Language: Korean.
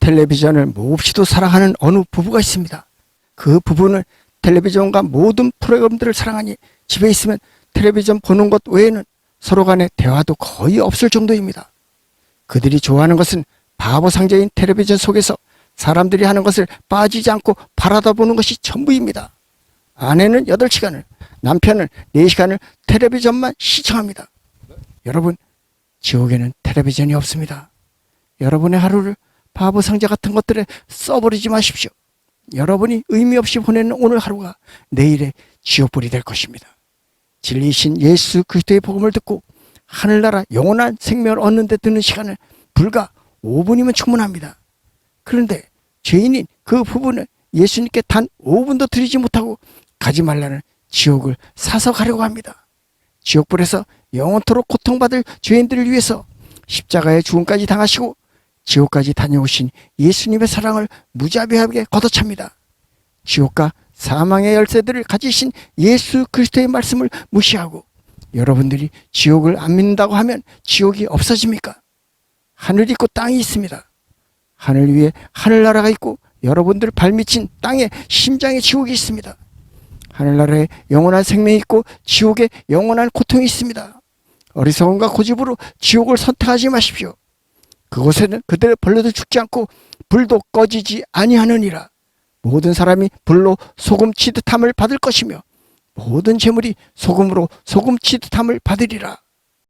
텔레비전을 몹시도 사랑하는 어느 부부가 있습니다. 그 부부는 텔레비전과 모든 프로그램들을 사랑하니 집에 있으면 텔레비전 보는 것 외에는 서로 간의 대화도 거의 없을 정도입니다. 그들이 좋아하는 것은 바보 상자인 텔레비전 속에서 사람들이 하는 것을 빠지지 않고 바라다 보는 것이 전부입니다. 아내는 8시간을, 남편은 4시간을 텔레비전만 시청합니다. 여러분, 지옥에는 텔레비전이 없습니다. 여러분의 하루를 바보 상자 같은 것들에 써버리지 마십시오. 여러분이 의미 없이 보내는 오늘 하루가 내일의 지옥불이 될 것입니다. 진리이신 예수 그리스도의 복음을 듣고 하늘나라 영원한 생명을 얻는 데 드는 시간은 불과 5분이면 충분합니다. 그런데 죄인인 그 부부는 예수님께 단 5분도 드리지 못하고 가지 말라는 지옥을 사서 가려고 합니다. 지옥불에서 영원토록 고통받을 죄인들을 위해서 십자가의 죽음까지 당하시고 지옥까지 다녀오신 예수님의 사랑을 무자비하게 걷어찹니다. 지옥과 사망의 열쇠들을 가지신 예수 그리스도의 말씀을 무시하고 여러분들이 지옥을 안 믿는다고 하면 지옥이 없어집니까? 하늘이 있고 땅이 있습니다. 하늘 위에 하늘나라가 있고 여러분들 발밑인 땅에 심장의 지옥이 있습니다. 하늘나라에 영원한 생명이 있고 지옥에 영원한 고통이 있습니다. 어리석음과 고집으로 지옥을 선택하지 마십시오. 그곳에는 그들의 벌레도 죽지 않고 불도 꺼지지 아니하느니라. 모든 사람이 불로 소금 치듯함을 받을 것이며 모든 재물이 소금으로 소금 치듯함을 받으리라.